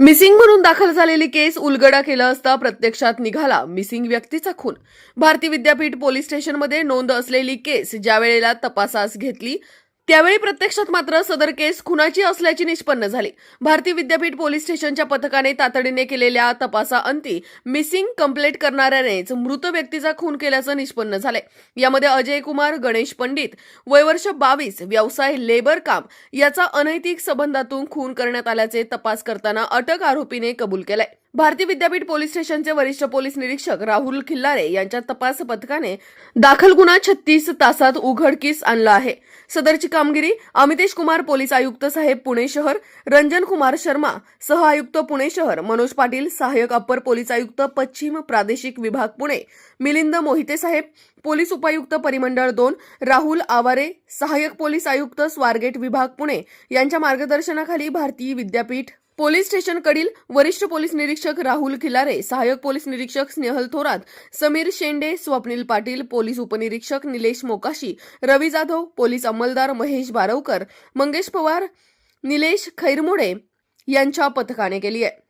Missing म्हणून दाखल झालेली केस उलगडा केला असता प्रत्यक्षात निघाला. मिसिंग व्यक्तीचा खून. भारती विद्यापीठ पोलीस स्टेशनमध्ये नोंद असलेली केस ज्या वेळेला तपासास घेतली त्यावेळी प्रत्यक्षात मात्र सदर केस खुनाची असल्याची निष्पन्न झाली. भारतीय विद्यापीठ पोलीस स्टेशनच्या पथकाने तातडीने केलेल्या तपासाअंती मिसिंग कंप्लेंट करणाऱ्यानेच मृत व्यक्तीचा खून केल्याचं निष्पन्न झालंय. यामध्ये अजय कुमार गणेश पंडित वयवर्ष बावीस व्यवसाय लेबर काम याचा अनैतिक संबंधातून खून करण्यात आल्याचे तपास करताना अटक आरोपीने कबूल केलाय. भारती विद्यापीठ पोलीस स्टेशनचे वरिष्ठ पोलीस निरीक्षक राहुल खिल्लारे यांच्या तपास पथकाने दाखल गुन्हा छत्तीस तासात उघडकीस आणला आहे. सदरची कामगिरी अमितेश कुमार पोलीस आयुक्त साहेब पुणे शहर रंजन कुमार शर्मा सह आयुक्त पुणे शहर मनोज पाटील सहाय्यक अप्पर पोलीस आयुक्त पश्चिम प्रादेशिक विभाग पुणे मिलिंद मोहिते साहेब पोलीस उपायुक्त परिमंडळ दोन राहुल आवारे सहाय्यक पोलीस आयुक्त स्वारगेट विभाग पुणे यांच्या मार्गदर्शनाखाली भारतीय विद्यापीठ पोलीस स्टेशनकडील वरिष्ठ पोलीस निरीक्षक राहुल खिलारे सहाय्यक पोलीस निरीक्षक स्नेहल थोरात समीर शेंडे स्वप्नील पाटील पोलीस उपनिरीक्षक निलेश मोकाशी रवी जाधव पोलीस अंमलदार महेश बारवकर मंगेश पवार निलेश खैरमोडे यांच्या पथकाने केली आहे.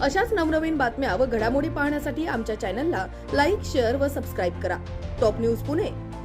अशाच नवनवीन बातम्या व घडामोडी पाहण्यासाठी आमच्या चॅनलला लाईक शेअर व सबस्क्राईब करा. Top news Pune.